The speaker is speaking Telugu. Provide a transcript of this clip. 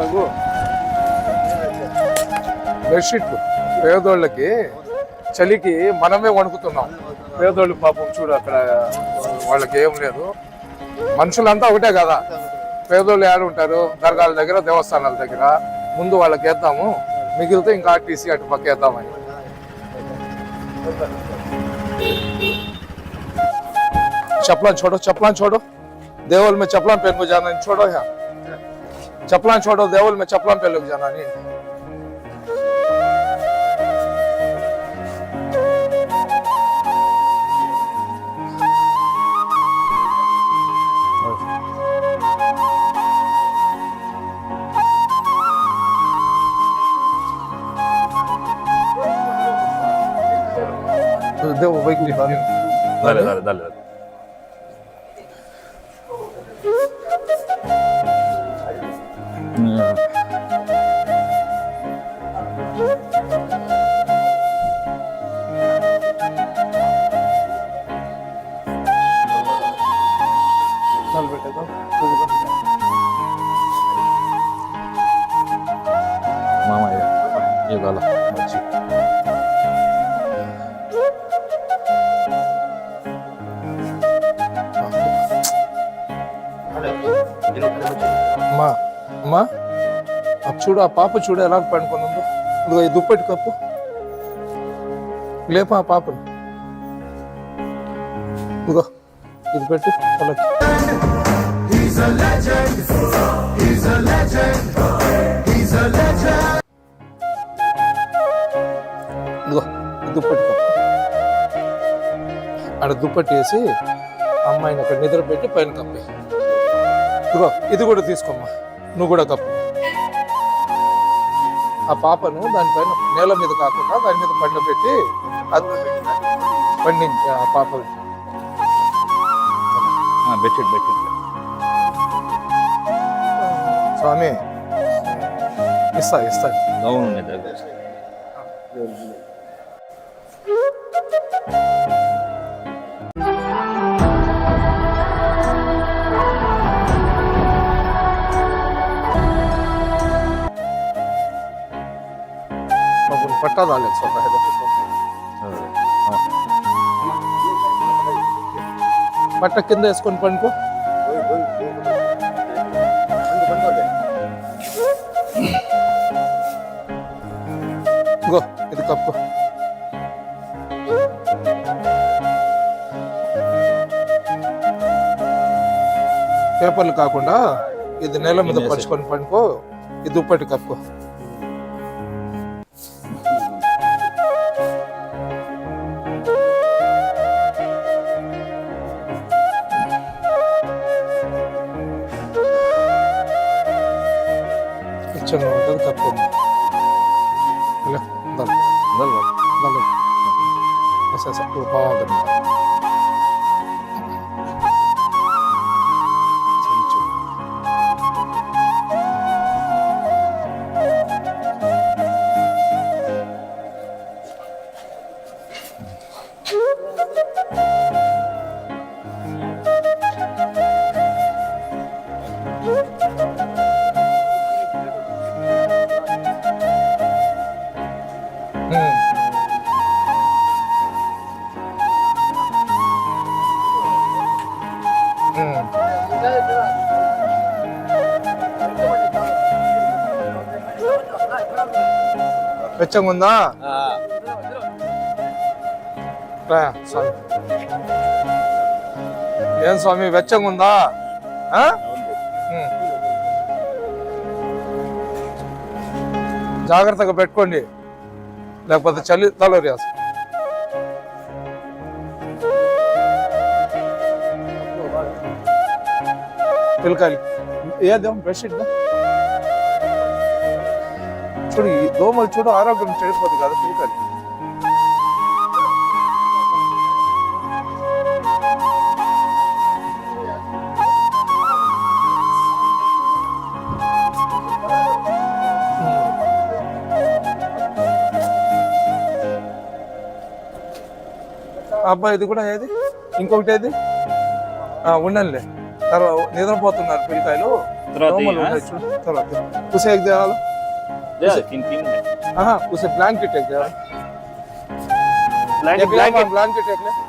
రఘు. బెడ్షీట్లు పేదోళ్ళకి చలికి మనమే వణుకుతున్నాం. పేదోళ్ళు పాపం చూడు అక్కడ వాళ్ళకి ఏం లేదు. మనుషులంతా ఒకటే కదా. పేదోళ్ళు ఏడు ఉంటారు? దర్గాల దగ్గర దేవస్థానాల దగ్గర. ముందు వాళ్ళకి వేద్దాము. మిగిలితే ఇంకా ఆర్టీసీ అటు పక్క వేద్దామని. చప్పలాన్ని చూడు చప్పలాన్ని చూడు. దేవుళ్ళ మీద చప్పలాన్ని పెరుగు జానని చూడో चपलान छोड़ो देवल में चपलान पे को जाना नहीं। देव बात झाले झाले झाले తాగాల మంచి. అమ్మా అమ్మా చూడు ఆ పాప చూడు ఎలా పండుకొని ఉందో. ఇదిగో ఈ దుప్పటి కప్పు. లేపా ఆ పాపను. ఇదిగో ఇది పెట్టు ఆడ దుప్పటి వేసి అమ్మాయిని అక్కడ నిద్రపెట్టి పైన కప్పే. ఇదిగో ఇది కూడా తీసుకోమ్మా. నువ్వు కూడా కప్పు. ఆ పాపను దానిపైన నేల మీద కాకుండా దాని మీద పండబెట్టి పండించి ఆ పాప స్వామి ఇస్తా ఇస్తా. పట్టా రాలేదు స్వతహా పట్ట కింద వేసుకొని పండుకో. ఇగో ఇది కప్పు. పేపర్లు కాకుండా ఇది నేల మీద. పరుచుకొని పండుకో. ఇది దుప్పటి కప్పుకో ಚೆನ್ನಾಗಿ ತಪ್ಪು ಅಲ್ಲ ಬಲ್ಲ ಬಲ್ಲ ಹೊಸ ಸ್ವಲ್ಪ వెచ్చంగా ఉందా స్వామి. ఏం స్వామి వెచ్చంగా ఉందా. జాగ్రత్తగా పెట్టుకోండి. లేకపోతే చలి తలరియాస్ పిల్లకాయలు ఏదేం బెడ్షీట్ దా? చూడు ఈ దోమలు చూడు ఆరోగ్యం చెడిపోతుంది కదా పిల్లకాయలు అబ్బాయి ఇది కూడా ఏది? ఇంకొకటి ఏది? ఆ, ఉండండిలే తర్వాత నిద్రపోతున్నారు పిల్లకాయలు. తర్వాత దోమలు ये, उसे blank blank blank blank take blank blank